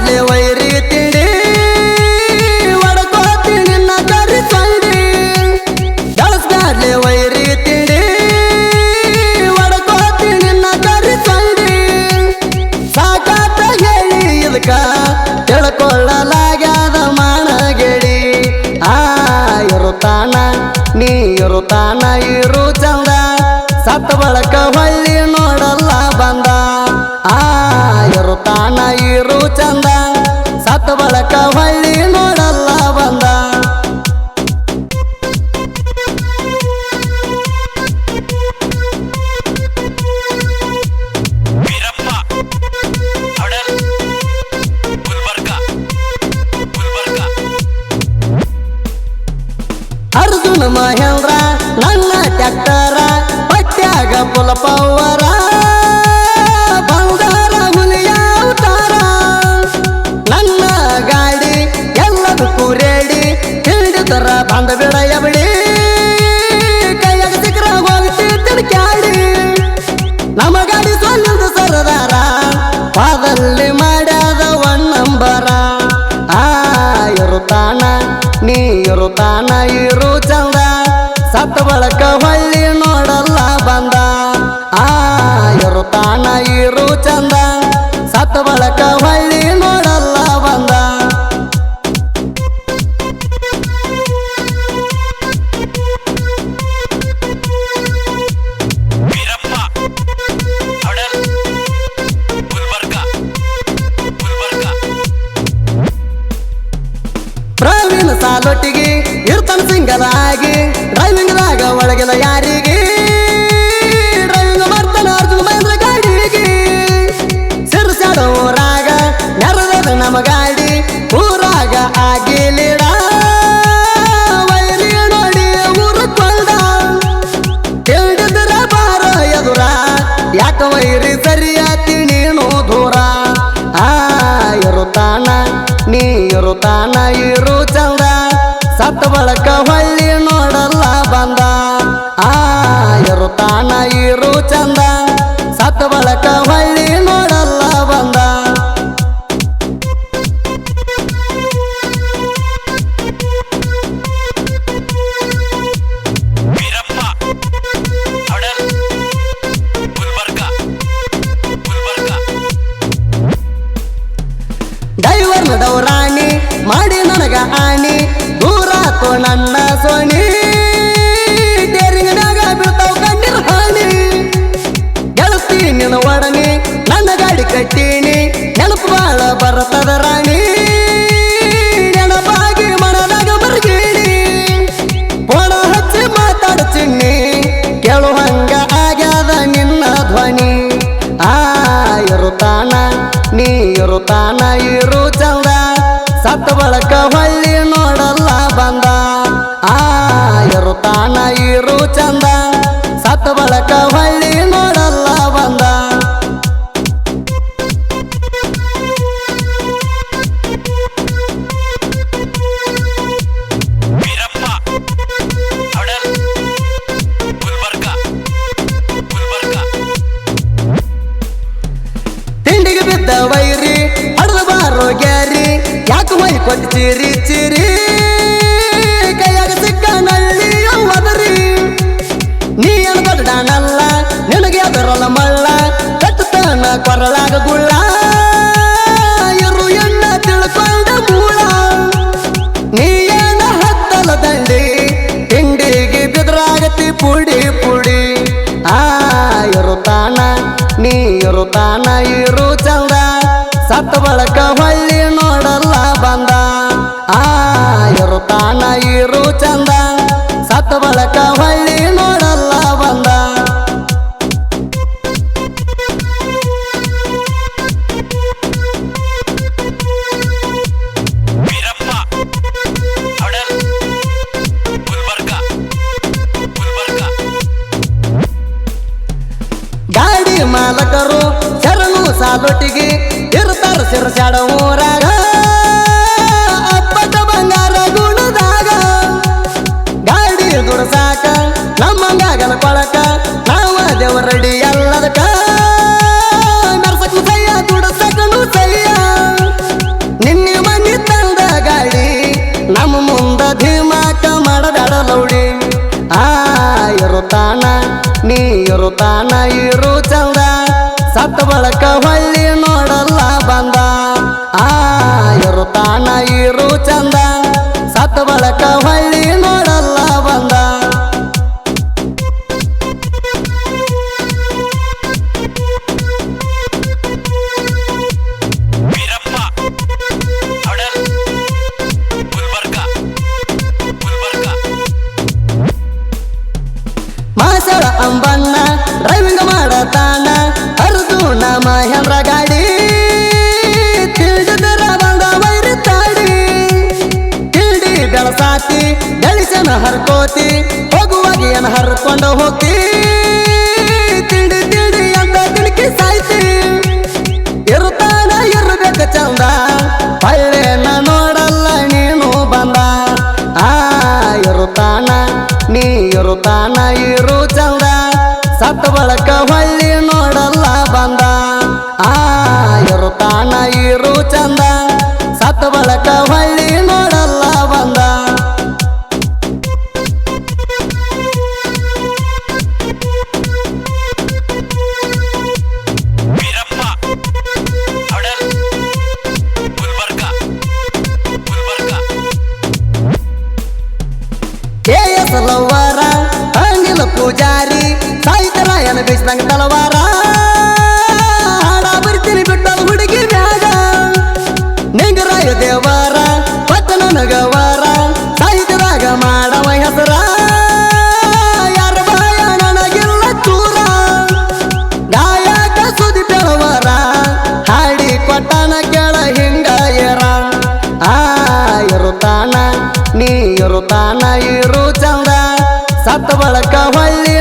ಬೆಳಸ್ಬ್ಯಾಡ್ಲೆ ವೈರಿ ತಿಂಡಿ, ಒಡಕೋತಿ ನಿನ್ನ ಕರಿ ಸಂಡಿ ಬೆಳಸ್ಬ್ಯಾಡ್ಲೆ ವೈರಿ ತಿಂಡಿ, ಒಡಕೋತಿ ನಿನ್ನ ಕರಿ ಸಂಡಿ ಸಾಕಾತ ಹೇಳಿ ಇದಕ್ಕ ತಿಳ್ಕೊಳ್ಳಲಾಗ್ಯಾದ ಮಾನಗೆಡಿ. ಆ ಇರುತ್ತಾನ, ನೀ ಇರುತ್ತಾನ, ಇರು ಚಂದ, ಸತ್ತ ಬಳಕ ನನ್ನ ಬಳಕ ಹೊಳ್ಳಿ ನೋಡಲ್ಲ ಬಂದ. ಆ ಇರುತ್ತಾನ ಇರು ಚಂದ. ಯಾರಿಗೆ? ಡ್ರೈವಿಂಗ್ ಮಾಡ್ತಾನ ಅರ್ಜುನ ನೆರವೇರ ನಮ್ಮ ಗಾಡಿ ಊರಾಗ ವೈರಿ ಬಾರ ಯಾಕ ವೈರಿ ಸರಿಯಾತಿ ನೀನು ದೂರ? ಆ, ಇರುತ್ತಾನ, ನೀ ಇರುತ್ತಾನ, ಇರು ಚಂದ. ಸತ್ತ ಬಳಕ ಹೊಳ್ಳಿ ಡೈವರ್ನ ದೌರಾಣಿ ಮಾಡಿ ನನಗ ಆಣಿ ದೂರಾತು ನನ್ನ ಸೋಣಿ. ಡೇರಿಂಗ್ನಾಗ ಬೀಳ್ತಾವ ಕಣ್ಣೀರ್ ಹಾನಿ. ಗೆಳತಿ ನಿನ್ನ ಒಡನೆ, ನನ್ನ ಗಾಡಿ ಕಟ್ಟೀನಿ. ನೆನಪು ಬಾಳ ಬರ್ತದ ರಾಣಿ. ನೆನಪಾಗಿ ಮನದಾಗ ಬರ್ಗೀನಿ ಪೋಣ ಹಚ್ಚಿ ಮಾತಾಡ್ತೀನಿ ಕೇಳುವಂಗ ಆಗ್ಯಾದ ನಿನ್ನ ಧ್ವನಿ. ಆ ಇರುತ್ತಾನ ನೀ ತಾನ ಇರು ಚಂದ. ಸತ್ತ ಬಳಕ ಹೊಳ್ಳಿ ನೋಡಲ್ಲ ಬಂದ. ಆ ಇರುತ್ತಾನ ಇರು ಚಂದ. ಮೈ ಕೊಟ್ಟು ಚಿರಿ ಚಿರಿ, ಕೈಯಾಗ ಸಿಕ್ಕ ನಳ್ಳಿ ಒದರಿ ನೀ ಏನು ದೊಡ್ಡನಲ್ಲ, ನಿನಗೆ ಅದರಲ್ಲ ಮಳ್ಳ ಕಟ್ಟುತ್ತಾನ ಕೊರಳಾಗ ಗುಳ್ಳ. ಇರು ಎಣ್ಣ ತಿಳ್ಕೊಂಡ ಮೂಳ. ನೀ ಏನ ಹತ್ತಲ ದಂಡಿ ತಿಂಡಿಗೆ ಬಿದ್ರಾಗತಿ ಪುಡಿ ಪುಡಿ. ಆ ಇರುತ್ತಾನ ನೀ ಇರುತ್ತಾನ ಇರು ಚಂದ. ಸತ್ತ ಬಳಕ ಹೊಳ್ಳಿ ಚಂದ ಸತ್ತ ಬಳಕ ಹೊಳ್ಳಿ ನೋಡಲ್ಲ ಬಂದ. ಗಾಡಿ ಮಾಲಕರು ಶರಣು ಸಾಲೊಟ್ಟಿಗೆ ಇರ್ತಾರ ಸಿರಸಾಡ ಊರಾಗ. ಇರುತ್ತಾನ ಇರು ಚಂದ ಸತ್ತ ಬಳಕ ಹೊಳ್ಳಿ ನೋಡಲ್ಲ ಬಂದ. ಆ ಇರುತ್ತಾನ ಇರು ಚಂದ ಸತ್ತ ಬಳಕ ಹೊಳ್ಳಿ ನೋಡಲ್ಲ ಬಂದ. ಅಂಬಣ್ಣ ಡ್ರೈವಿಂಗ್ ಹರಿದು ನಮ ಮಹೇಂದ್ರ ಚಂದ ಸತ್ತ ಬಳಕ ಹೊಳ್ಳಿ ನೋಡಲ್ಲ ಬಂದ ವೀರಪ್ಪ ಹಡಲ್ ಗುಲ್ಬರ್ಗ ಗುಲ್ಬರ್ಗ ಕೆ ಎಸ್ ಲವ್ವಾರ ಅನಿಲ ಪೂಜಾರಿ ಸಾಹಿತ್ಯರಾಯನ ಬಿಸ್ನಂಗ ತಲವಾರ ಪಟ್ಟಣ ನಗವಾರ ಸಾಹಿತ್ಯದಾಗ ಮಾಡವ ಹೆಸರ? ಯಾರ ಬಾಯ ನನಗಿಲ್ಲ ಚೂರ ಗಾಯಕ ಸುದಿ ಬೆಳವರ ಹಾಡಿ ಕೊಟ್ಟನ ಕೆಳ ಹಿಂಗಾಯರ? ಆ, ಇರುತ್ತಾನ, ನೀ ಇರುತ್ತಾನ, ಇರು ಚಂದ. ಸತ್ತ ಬಳಕ ಹೊಳ್ಳಿ